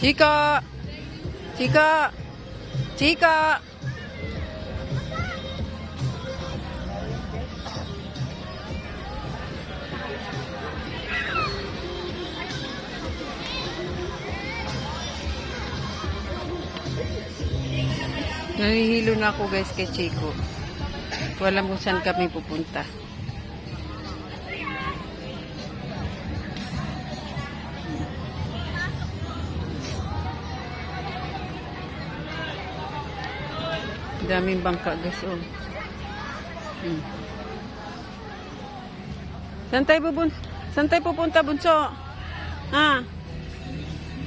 Chika! Chika! Chika! Nahihilo na ako guys kay Chico. Wala kung saan kami pupunta. Daming bangka guys oh. Hmm. Saan tayo pupunta? Saan tayo pupunta, Bunso? Ha?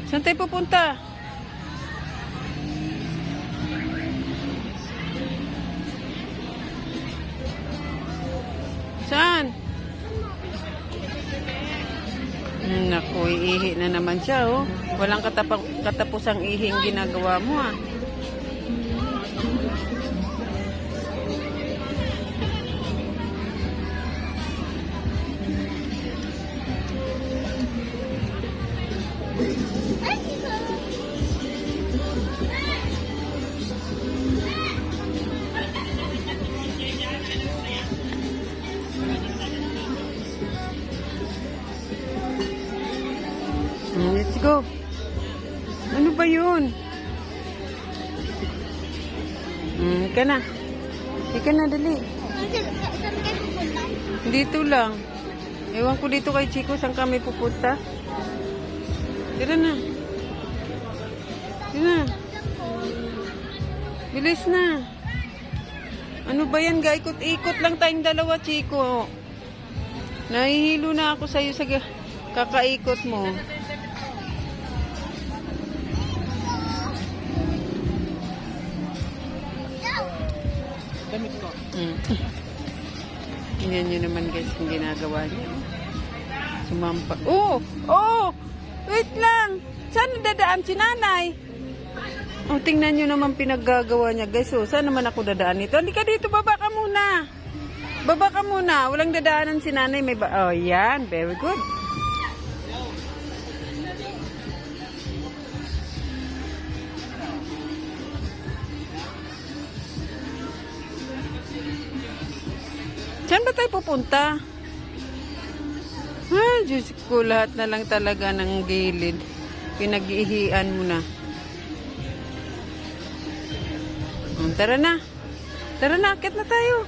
Saan tayo pupunta? Saan? Hmm, Naku, iihi na naman siya, oh. Walang katapa- katapusang ihing ginagawa mo, ah. Let's go. Ano ba yun? Hmm, ika na. Ika na, dali. Dito lang. Ewan ko dito kay Chico, saan kami pupunta? Tira na. Tira na. Bilis na. Ano ba yan, ga? Ikot-ikot lang tayong dalawa, Chico. Nahihilo na ako sa'yo sa kakaikot mo. Damit ko. Mm. Tingnan nyo naman guys kung ginagawa niya. Sumampa. Oh! Oh! Wait lang! Saan dadaan si nanay? Oh, tingnan nyo naman pinaggagawa niya guys. Oh, saan naman ako dadaan nito? Hindi ka dito, baba ka muna. Baba ka muna. Walang dadaanan si nanay. May ba oh, yan. Very good. Saan ba tayo pupunta? Ah, Diyos ko, lahat na lang talaga ng gilid. Pinag-ihian mo na. Hmm, tara na. Tara na, akit na tayo.